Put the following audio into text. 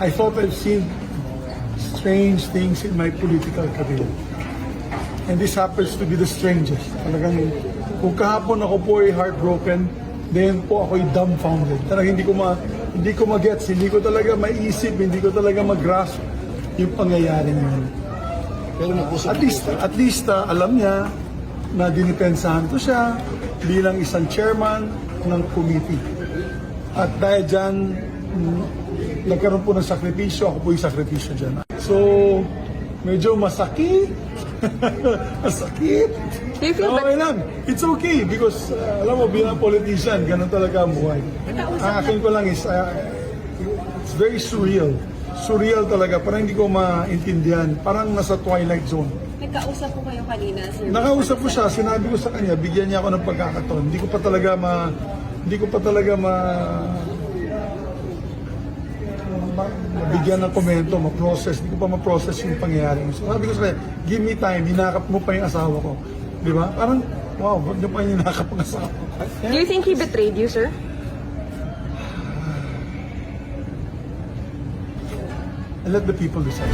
I thought I've seen strange things in my political career. And this happens to be the strangest. Talagang, kung kahapon ako po ay heartbroken, then po ako'y dumbfounded. Talagang hindi ko ma, hindi ko magets, hindi ko talaga maisip, hindi ko talaga mag-grasp yung pangyayari yun. Pero At least, at least ah, alam niya na dinipensahan ko siya bilang isang chairman ng committee. At dahil dyan, nagkaroon po ng sakripisyo, ako po yung sakripisyo dyan. So, medyo masakit. masakit. Do you feel okay lang. It's okay because, uh, alam mo, bilang politician, ganun talaga ang buhay. Ang akin ko lang is, uh, it's very surreal. Surreal talaga. Parang hindi ko maintindihan. Parang nasa twilight zone. Nagkausap po kayo kanina, sir. Nakausap ko siya, sinabi ko sa kanya, bigyan niya ako ng pagkakataon. Hindi ko pa talaga ma... Hindi ko pa talaga ma... mabigyan ng komento, ma-process. Hindi ko pa ma-process yung pangyayari. So sabi ko sa give me time, hinakap mo pa yung asawa ko. Di ba? Parang, wow, ba't niyo pa hinakap ang asawa ko? Do you think he betrayed you, sir? And let the people decide.